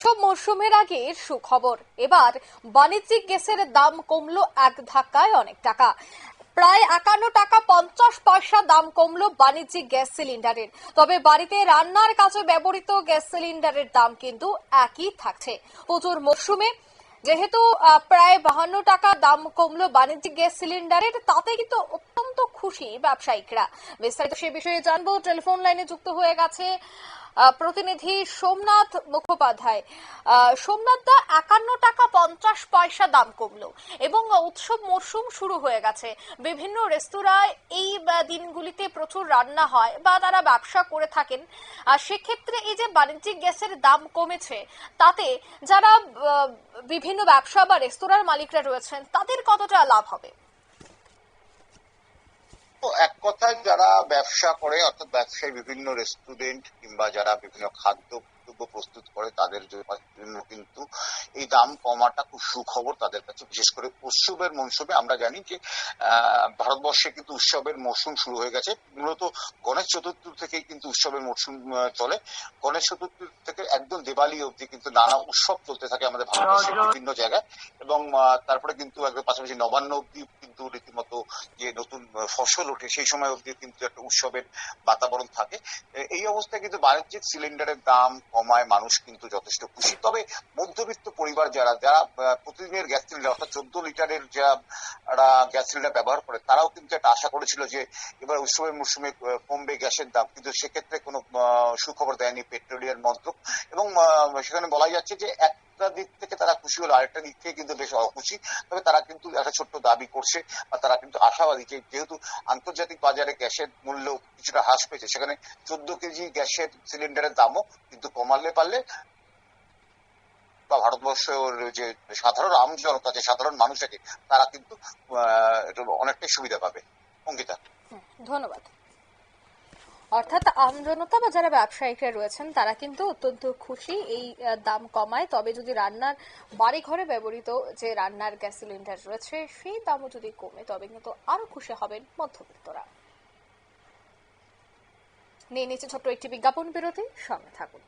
সব মরশুমের আগে সুখবর। এবার বাণিজ্যিক গ্যাসের দাম কমলো এক ধাক্কায় অনেক টাকা। প্রায় একান্ন টাকা পঞ্চাশ পয়সা দাম কমলো বাণিজ্যিক গ্যাস সিলিন্ডারের। তবে বাড়িতে রান্নার কাজে ব্যবহৃত গ্যাস সিলিন্ডারের দাম কিন্তু একই থাকছে। পুজোর মরশুমে যেহেতু প্রায় বাহান্ন টাকা দাম কমলো বাণিজ্যিক গ্যাস সিলিন্ডারের, তাতে কিন্তু অত্যন্ত খুশি ব্যবসায়িকরা। বিস্তারিত সে বিষয়ে জানব। টেলিফোন লাইনে যুক্ত হয়ে গেছে প্রতিনিধি সোমনাথ মুখোপাধ্যায়। সোমনাথ দা, একান্ন টাকা পঞ্চাশ পয়সা দাম কমলো এবং উৎসব মরশুম শুরু হয়ে গেছে। বিভিন্ন রেস্তোরাঁয় এই দিনগুলিতে প্রচুর রান্না হয় বা তারা ব্যবসা করে থাকেন। আর সেক্ষেত্রে এই যে বাণিজ্যিক গ্যাসের দাম কমেছে, তাতে যারা বিভিন্ন ব্যবসা বা রেস্তোরাঁর মালিকরা রয়েছেন, তাদের কতটা লাভ হবে? এক কথায় যারা ব্যবসা করে, অর্থাৎ ব্যবসায়ী বিভিন্ন রেস্টুরেন্ট কিংবা যারা বিভিন্ন খাদ্য প্রস্তুত করে, তাদের জন্য কিন্তু এই দাম কমাটা খুব সুখবর তাদের কাছে, বিশেষ করে উৎসবের মৌসুমে আমরা জানি যে ভারতবর্ষে কিন্তু উৎসবের মৌসুম শুরু হয়ে গেছে। মূলত গণেশ চতুর্থী থেকেই কিন্তু উৎসবের মৌসুম চলে। গণেশ চতুর্থী থেকে একদম দেবালি অবধি কিন্তু নানা উৎসব চলতে থাকে আমাদের ভারতবর্ষের বিভিন্ন জায়গায়। এবং তারপরে কিন্তু একদম পাশাপাশি নবান্ন অবধি কিন্তু রীতিমতো যে নতুন ফসল ওঠে, সেই সময় অবধি কিন্তু একটা উৎসবের বাতাবরণ থাকে। এই অবস্থায় কিন্তু বাণিজ্যিক সিলিন্ডারের দাম কমায় মানুষ কিন্তু যথেষ্ট খুশি। তবে মধ্যবিত্ত পরিবার যারা যারা প্রতিদিনের গ্যাস সিলিন্ডার অর্থাৎ চোদ্দ লিটারের যা গ্যাস সিলিন্ডার ব্যবহার করে, তারাও কিন্তু একটা আশা করেছিল যে এবার উৎসবের মরশুমে কমবে গ্যাসের দাম। কিন্তু সেক্ষেত্রে কোনো সুখবর দেয়নি পেট্রোলিয়াম মন্ত্রক। এবং সেখানে বলা যাচ্ছে যে একটা দিক থেকে তারা খুশি হলো, আরেকটা দিক থেকে কিন্তু বেশ অখুশি। তবে তারা কিন্তু একটা ছোট্ট দাবি করছে বা তারা কিন্তু আশাবাদী যে যেহেতু আন্তর্জাতিক বাজারে গ্যাসের মূল্য কিছুটা হ্রাস পেয়েছে, সেখানে চোদ্দ কেজি গ্যাসের সিলিন্ডারের দামও কিন্তু কমালে পারলে বা ভারতবর্ষের যে সাধারণ আম জনতা, যে সাধারণ মানুষ আছে তারা কিন্তু অনেকটাই সুবিধা পাবে। অঙ্কিতা। ধন্যবাদ। অর্থাৎ আমজনতা বা যারা ব্যবসায়িকরা রয়েছেন, তারা কিন্তু অত্যন্ত খুশি এই দাম কমায়। তবে যদি রান্নার বাড়ি ঘরে ব্যবহৃত যে রান্নার গ্যাস সিলিন্ডার রয়েছে, সেই দামও যদি কমে, তবে কিন্তু আরও খুশি হবেন মধ্যবিত্তরা। নিয়ে নিচ্ছে ছোট্ট একটি বিজ্ঞাপন বিরতি, সঙ্গে থাকুন।